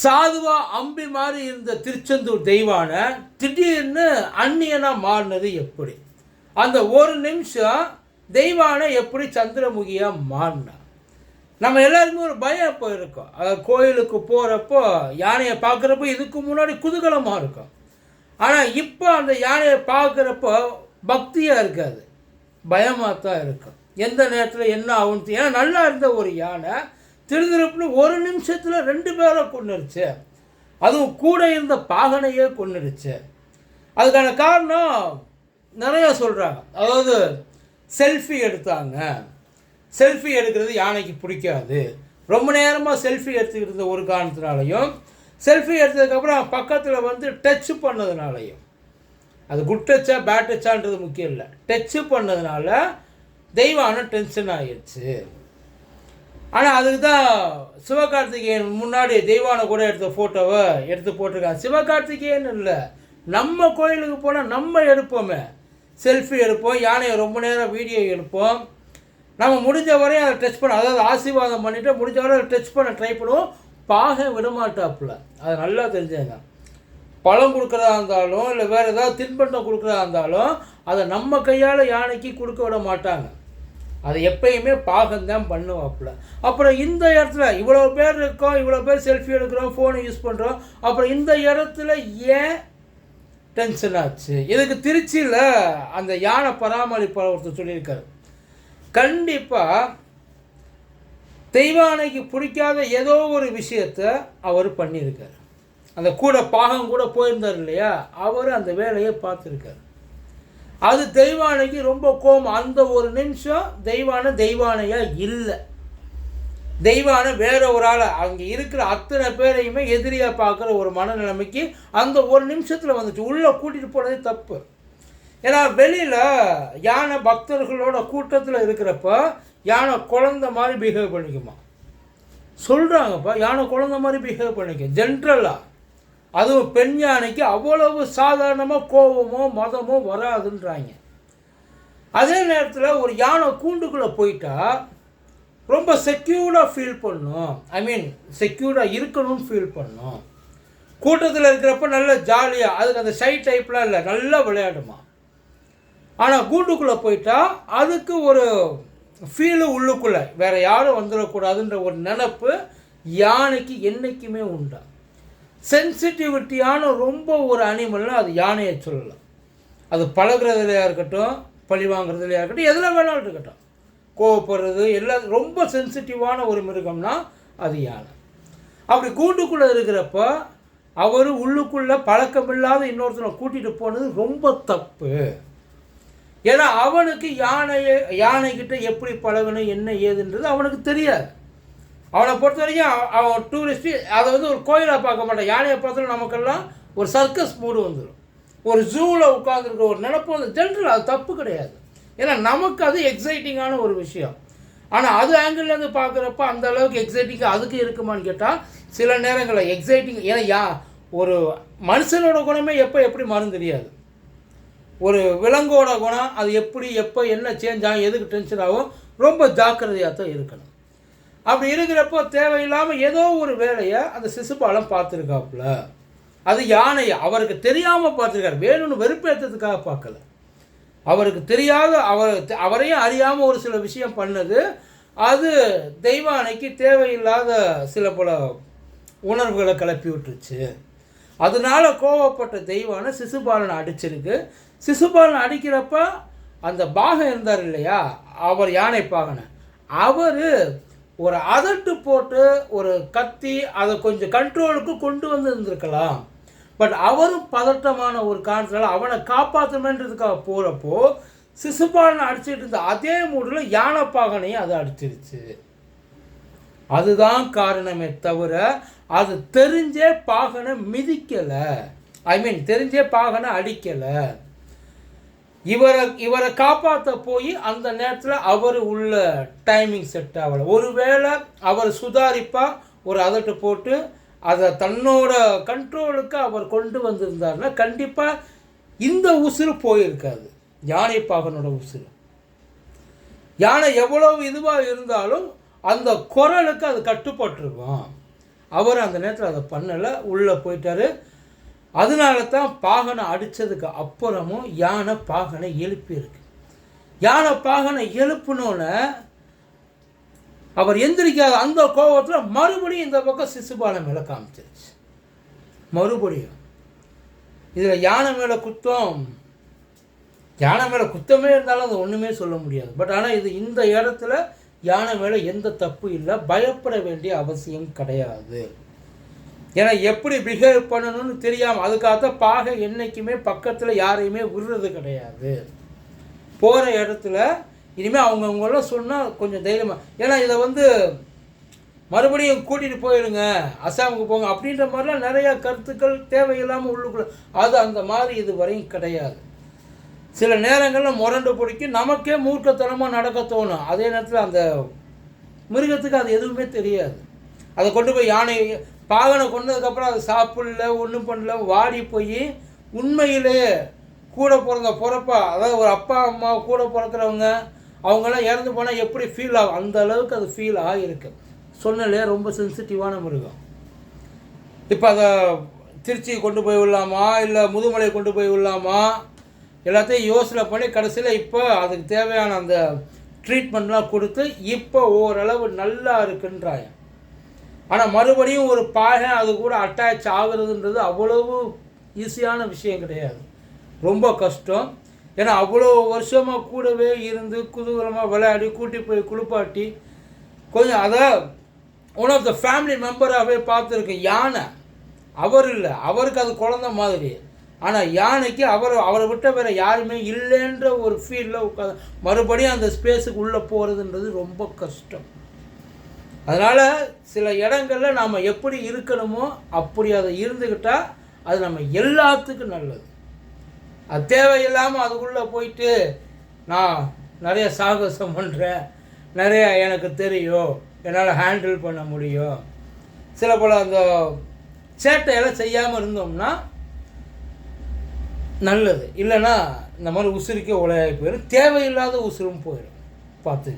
சாதுவா அம்பி மாதிரி இருந்த திருச்செந்தூர் தெய்வான திடீர்னு அந்நியனாக மாறினது எப்படி? அந்த ஒரு நிமிஷம் தெய்வான எப்படி சந்திரமுகியாக மாறினா நம்ம எல்லாருக்குமே ஒரு பயம் இப்போ இருக்கும். அதாவது கோயிலுக்கு போகிறப்போ யானையை பார்க்குறப்போ இதுக்கு முன்னாடி குதூகலமாக இருக்கும். ஆனால் இப்போ அந்த யானையை பார்க்குறப்போ பக்தியாக இருக்காது. பயமாக தான் இருக்கும். எந்த நேரத்தில் என்ன ஆகும்னு ஏன்னா நல்லா இருந்த ஒரு யானை திருதிருப்புன்னு ஒரு நிமிஷத்தில் ரெண்டு பேரை கொண்டுருச்சு அதுவும் கூட இருந்த பாகனையே கொண்டுருச்சு அதுக்கான காரணம் நிறையா சொல்கிறாங்க அதாவது செல்ஃபி எடுத்தாங்க. செல்ஃபி எடுக்கிறது யானைக்கு பிடிக்காது. ரொம்ப நேரமாக செல்ஃபி எடுத்துக்கிட்டு ஒரு காரணத்தினாலையும் செல்ஃபி எடுத்ததுக்கப்புறம் பக்கத்தில் வந்து டச் பண்ணதுனாலையும். அது குட் டச்சா பேட் டச்சான்றது முக்கியம் இல்லை. டச்சு பண்ணதுனால தெய்வானம் டென்ஷன் ஆயிடுச்சு. ஆனால் அதுக்கு தான் சிவகார்த்திகேயன் முன்னாடி தெய்வான கூட எடுத்த ஃபோட்டோவை எடுத்து போட்டிருக்காங்க சிவகார்த்திகேயன் இல்லை. நம்ம கோயிலுக்கு போனால் நம்ம எடுப்போமே. செல்ஃபி எடுப்போம் யானையை ரொம்ப நேரம் வீடியோ எடுப்போம். நம்ம முடிஞ்ச வரையும் அதை டச் பண்ண அதாவது ஆசீர்வாதம் பண்ணிவிட்டு முடிஞ்ச வரை அதை டச் பண்ண ட்ரை பண்ணுவோம். பாக விடமாட்டாப்புல. அது நல்லா தெரிஞ்சதுங்க பழம் கொடுக்குறதா இருந்தாலும் இல்லை வேறு ஏதாவது தின்பண்டம் கொடுக்குறதா இருந்தாலும் அதை நம்ம கையால் யானைக்கு கொடுக்க விட மாட்டாங்க. அது எப்பயுமே பாகம்தான் பண்ணுவாப்புல. அப்புறம் இந்த இடத்துல இவ்வளோ பேர் இருக்கோம் இவ்வளோ பேர் செல்ஃபி எடுக்கிறோம் ஃபோனை யூஸ் பண்ணுறோம் அப்புறம் இந்த இடத்துல ஏன் டென்ஷன் ஆச்சு? இதுக்கு திருச்சியில் அந்த யானை பராமரிப்பாளர் ஒருத்தர் சொல்லியிருக்காரு. கண்டிப்பாக தெய்வானைக்கு பிடிக்காத ஏதோ ஒரு விஷயத்த அவர் பண்ணியிருக்காரு. அந்த கூட பாகம் கூட போயிருந்தார் இல்லையா? அவர் அந்த வேலையை பார்த்துருக்காரு. அது தெய்வானைக்கு ரொம்ப கோபம். அந்த ஒரு நிமிஷம் தெய்வான தெய்வானையாக இல்லை. தெய்வான வேற ஒரு ஆளை அங்கே இருக்கிற அத்தனை பேரையுமே எதிரியாக பார்க்குற ஒரு மனநிலைமைக்கு அந்த ஒரு நிமிஷத்தில் வந்துச்சு. உள்ளே கூட்டிகிட்டு போனதே தப்பு. ஏன்னா வெளியில் யானை பக்தர்களோட கூட்டத்தில் இருக்கிறப்ப யானை குழந்த மாதிரி பிஹேவ் பண்ணிக்குமா. சொல்கிறாங்கப்பா யானை குழந்த மாதிரி பிஹேவ் பண்ணிக்கும் ஜென்ரலாக அதுவும் பெண் யானைக்கு அவ்வளவு சாதாரணமாக கோபமோ மதமோ வராதுன்றாங்க. அதே நேரத்தில் ஒரு யானை கூண்டுக்குள்ளே போயிட்டா ரொம்ப செக்யூர்டாக ஃபீல் பண்ணும். ஐ மீன் செக்யூர்டாக இருக்கணும்னு ஃபீல் பண்ணும். கூட்டத்தில் இருக்கிறப்ப நல்ல ஜாலியாக அதுக்கு அந்த ஷை டைப்லாம் இல்லை நல்லா விளையாடுமா. ஆனால் கூண்டுக்குள்ளே போயிட்டா அதுக்கு ஒரு ஃபீலு உள்ளுக்குள்ளே வேறு யாரும் வந்துடக்கூடாதுன்ற ஒரு நினப்பு யானைக்கு என்றைக்குமே உண்டா. சென்சிட்டிவிட்டியான ரொம்ப ஒரு அனிமல்னால் அது யானையை சொல்லலாம். அது பழகுறதுலையா இருக்கட்டும் பழி வாங்குறதுலையா இருக்கட்டும் எதில் வேணாலும் இருக்கட்டும். கோவப்படுறது எல்லாம் ரொம்ப சென்சிட்டிவான ஒரு மிருகம்னா அது யானை. அப்படி கூண்டுக்குள்ளே இருக்கிறப்போ அவர் உள்ளுக்குள்ளே பழக்கமில்லாத இன்னொருத்தனை கூட்டிகிட்டு போனது ரொம்ப தப்பு. ஏன்னா அவனுக்கு யானையை யானைக்கிட்ட எப்படி பழகணும் என்ன ஏதுன்றது அவனுக்கு தெரியாது. அவனை பொறுத்த வரைக்கும் அவன் டூரிஸ்ட்டு அதை வந்து ஒரு கோயிலாக பார்க்க மாட்டான். யானையை பார்த்தாலும் நமக்கெல்லாம் ஒரு சர்க்கஸ் மூடு வந்துடும் ஒரு ஜூவில் உட்காந்துருக்க ஒரு நினப்பு வந்து ஜென்ரல் அது தப்பு கிடையாது. ஏன்னா நமக்கு அது எக்ஸைட்டிங்கான ஒரு விஷயம். ஆனால் அது ஆங்கிள்லேருந்து பார்க்குறப்ப அந்த அளவுக்கு எக்ஸைட்டிங் அதுக்கு இருக்குமான்னு கேட்டால் சில நேரங்களில் எக்ஸைட்டிங் ஏன்னா யா ஒரு மனுஷனோட குணமே எப்போ எப்படி மாறும் தெரியாது. ஒரு விலங்கோட குணம் அது எப்படி எப்போ என்ன சேஞ்ச் ஆகும் எதுக்கு டென்ஷன் ஆகும் ரொம்ப ஜாக்கிரதையாக தான் இருக்கணும். அப்படி இருக்கிறப்போ தேவையில்லாமல் ஏதோ ஒரு வேலையை அந்த சிசுபாலம் பார்த்துருக்காப்புல. அது யானை அவருக்கு தெரியாமல் பார்த்துருக்காரு. வேணும்னு வெறுப்பேற்றதுக்காக பார்க்கல. அவருக்கு தெரியாத அவர் அவரையும் அறியாமல் ஒரு சில விஷயம் பண்ணது. அது தெய்வானைக்கு தேவையில்லாத சில பல உணர்வுகளை கிளப்பி விட்டுருச்சு. அதனால் கோவப்பட்ட தெய்வானை சிசுபாலனை அடிச்சிருக்கு. சிசுபாலனை அடிக்கிறப்ப அந்த பாகம் இருந்தார் இல்லையா? அவர் யானை பாகனை. அவர் ஒரு அதட்டு போட்டு ஒரு கத்தி அதை கொஞ்சம் கண்ட்ரோலுக்கு கொண்டு வந்து இருந்திருக்கலாம். பட் அவரும் பதட்டமான ஒரு காரணத்தினால அவனை காப்பாற்றணுன்றதுக்காக போகிறப்போ சிசுபாலனை அடிச்சிட்டு இருந்த அதே மூடில் யானைப்பாகனையும் அதை அடிச்சிருச்சு. அதுதான் காரணமே தவிர அது தெரிஞ்சே பாகனை மிதிக்கலை. ஐ மீன் தெரிஞ்சே பாகனை அடிக்கலை. இவரை இவரை காப்பாற்ற போய் அந்த நேரத்தில் அவர் உள்ள டைமிங் செட் ஆகலை. ஒருவேளை அவர் சுதாரிப்பாக ஒரு அதட்டு போட்டு அதை தன்னோட கண்ட்ரோலுக்கு அவர் கொண்டு வந்திருந்தாருன்னா கண்டிப்பாக இந்த உசுறு போயிருக்காது. யானை பாகனோட உசுறு. யானை எவ்வளவு இதுவாக இருந்தாலும் அந்த குரலுக்கு அது கட்டுப்பட்டிருக்கும். அவர் அந்த நேரத்தில் அதை பண்ணலை. உள்ளே போயிட்டாரு. அதனால தான் பாகனை அடித்ததுக்கு அப்புறமும் யானை பாகனை எழுப்பியிருக்கு யானை பாகனை எழுப்பினோன்னு அவர் எந்திரிக்காத அந்த கோபத்தில் மறுபடியும் இந்த பக்கம் சிசுபாலம் மேலே காமிச்சிருச்சு. மறுபடியும் இதில் யானை மேலே குத்தம். யானை மேலே குத்தமே இருந்தாலும் அது ஒன்றுமே சொல்ல முடியாது. பட் ஆனால் இது இந்த இடத்துல யானை மேலே எந்த தப்பு இல்லை பயப்பட வேண்டிய அவசியம் கிடையாது. ஏன்னா எப்படி பிஹேவ் பண்ணணும்னு தெரியாமல் அதுக்காகத்தான் பாகை என்றைக்குமே பக்கத்தில் யாரையுமே விடுறது கிடையாது. போகிற இடத்துல இனிமேல் அவங்கவுங்களாம் சொன்னால் கொஞ்சம் தைரியமாக ஏன்னா இதை வந்து மறுபடியும் கூட்டிகிட்டு போயிடுங்க அசாமுக்கு போங்க அப்படின்ற மாதிரிலாம் நிறையா கருத்துக்கள் தேவையில்லாமல் உள்ளுக்குள்ள அது அந்த மாதிரி இது வரையும் கிடையாது. சில நேரங்களில் முரண்டு பிடிக்கும் நமக்கே மூர்க்கத்தனமாக நடக்க தோணும். அதே நேரத்தில் அந்த மிருகத்துக்கு அது எதுவுமே தெரியாது. அதை கொண்டு போய் யானை பாகனை கொண்டதுக்கப்புறம் அது சாப்பிடல ஒன்றும் பண்ணல வாடி போய் உண்மையிலே கூட பிறந்த பிறப்பா அதாவது ஒரு அப்பா அம்மா கூட பிறக்கிறவங்க அவங்கெல்லாம் இறந்து போனால் எப்படி ஃபீல் ஆகும்? அந்த அளவுக்கு அது ஃபீல் ஆகியிருக்கு. சொன்னலே ரொம்ப சென்சிட்டிவான மிருகம். இப்போ அதை திருச்சி கொண்டு போய் விடலாமா? இல்லை முதுமலை கொண்டு போய் விடலாமா? எல்லாத்தையும் யோசனை பண்ணி கடைசியில் இப்போ அதுக்கு தேவையான அந்த ட்ரீட்மெண்ட்லாம் கொடுத்து இப்போ ஓரளவு நல்லா இருக்குன்றாங்க. ஆனால் மறுபடியும் ஒரு பாகை அது கூட அட்டாச் ஆகுறதுன்றது அவ்வளவு ஈஸியான விஷயம் கிடையாது. ரொம்ப கஷ்டம். ஏன்னா அவ்வளோ வருஷமாக கூடவே இருந்து குதூகலமாக விளையாடி கூட்டி போய் குளிப்பாட்டி கொஞ்சம் அதை ஒன் ஆஃப் த ஃபேமிலி மெம்பராகவே பார்த்துருக்கேன். யானை. அவர் இல்லை. அவருக்கு அது குழந்த மாதிரி. ஆனால் யானைக்கு அவர் அவரை விட்ட வேறு யாருமே இல்லைன்ற ஒரு ஃபீலில் உட்காந்து மறுபடியும் அந்த ஸ்பேஸுக்கு உள்ளே போகிறதுன்றது ரொம்ப கஷ்டம். அதனால் சில இடங்களில் நாம் எப்படி இருக்கணுமோ அப்படி அதை இருந்துக்கிட்டால் அது நம்ம எல்லாத்துக்கும் நல்லது. அது தேவையில்லாமல் அதுக்குள்ளே போயிட்டு நான் நிறைய சாகசம் பண்ணுறேன் நிறைய எனக்கு தெரியும் என்னால் ஹேண்டில் பண்ண முடியும். சில பல அந்த சேட்டையெல்லாம் செய்யாமல் இருந்தோம்னா நல்லது. இல்லைன்னா இந்த மாதிரி உசுருக்கே உலையாகி போயிடும் தேவையில்லாத உசுரும் போயிடும் பார்த்து